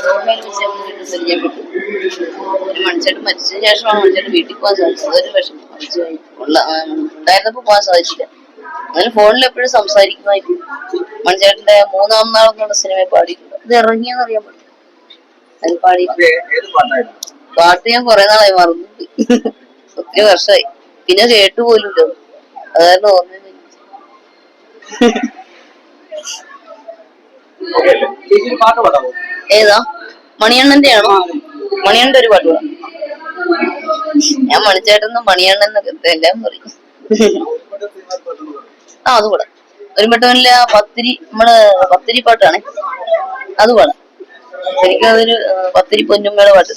പരിചയപ്പെട്ടു മണിച്ചേട്ടൻ മരിച്ചതിന് ശേഷമാണ് മനുഷ്യട്ട് വീട്ടിൽ പോകാൻ സാധിച്ചത് ഒരു വിഷമം മരിച്ചു. ഉണ്ടായിരുന്നപ്പോ പോകാൻ സാധിച്ചില്ല. അങ്ങനെ ഫോണിൽ എപ്പോഴും സംസാരിക്കുമായിരുന്നു. മണിച്ചേട്ടന്റെ മൂന്നാം നാൾ എന്നുള്ള സിനിമ പാടിയിട്ടുണ്ട്. ഇത് ഇറങ്ങിയെന്ന് അറിയാൻ പറ്റും അത് പാടി പാട്ട് ഞാൻ കുറെ നാളായി മറന്നു ഒത്തിരി വർഷമായി. പിന്നെ കേട്ടു പോലും ഇല്ല. അതായത് ഓർമ്മ പാട്ട് പാടാമോ? ഏതാ? മണിയണ്ണന്റെ ആണോ മണിയണ്ണന്റെ ഒരു പാട്ട് പാടാം ഞാൻ മണിച്ചേട്ടനും മണിയണ്ണൻ എല്ലാം പറയും ആ അത് കൂടെ ഒരു മട്ടമില്ല പത്തിരി നമ്മൾ പത്തിരി പാട്ടാണേ. അത് പാടാം എനിക്കതൊരു പത്തിരി പൊന്നുമ്മയുടെ പാട്ട്.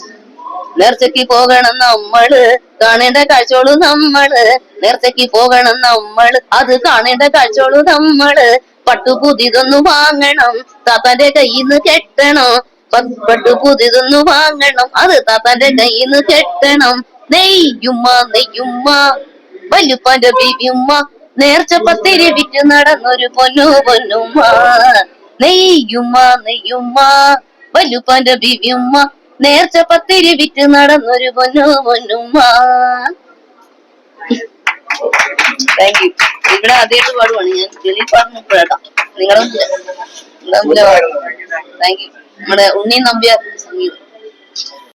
നേർച്ചയ്ക്ക് പോകണം നമ്മൾ കാണേണ്ട കാഴ്ചോളൂ നമ്മൾ. നേർച്ചയ്ക്ക് പോകണം നമ്മൾ. അത് കാണേണ്ട കാഴ്ചോളൂ നമ്മൾ. പട്ടു പുതിതൊന്നു വാങ്ങണം. താത്താന്റെ കയ്യിന്ന് കെട്ടണം. പ- പട്ടു പുതിതൊന്നു വാങ്ങണം. അത് താത്താന്റെ കയ്യിന്ന് കെട്ടണം. നെയ്യുമ്മ നെയ്യുമ്മ വല്ലുപ്പാന്റെ ബീവിയുമ്മ നേർച്ച പത്തിരി വിറ്റ് നടന്നൊരു പൊന്നു പൊന്നുമ്മ നെയ്യുമ്മ നെയ്യുമ്മ വല്ലുപ്പാന്റെ ബീവിയുമ്മ നേർച്ച പത്തിരി വിറ്റ് നടന്നൊരു പൊന്നു പൊന്നുമ്മ താങ്ക് യു ഇവിടെ ആദ്യമായിട്ട് പാടുവാണ്. ഞാൻ ദിലീപ് പാടുന്ന ഇപ്പോഴാട്ടോ നിങ്ങളും താങ്ക് യു നമ്മുടെ ഉണ്ണി നമ്പ്യാർ സംഗീതം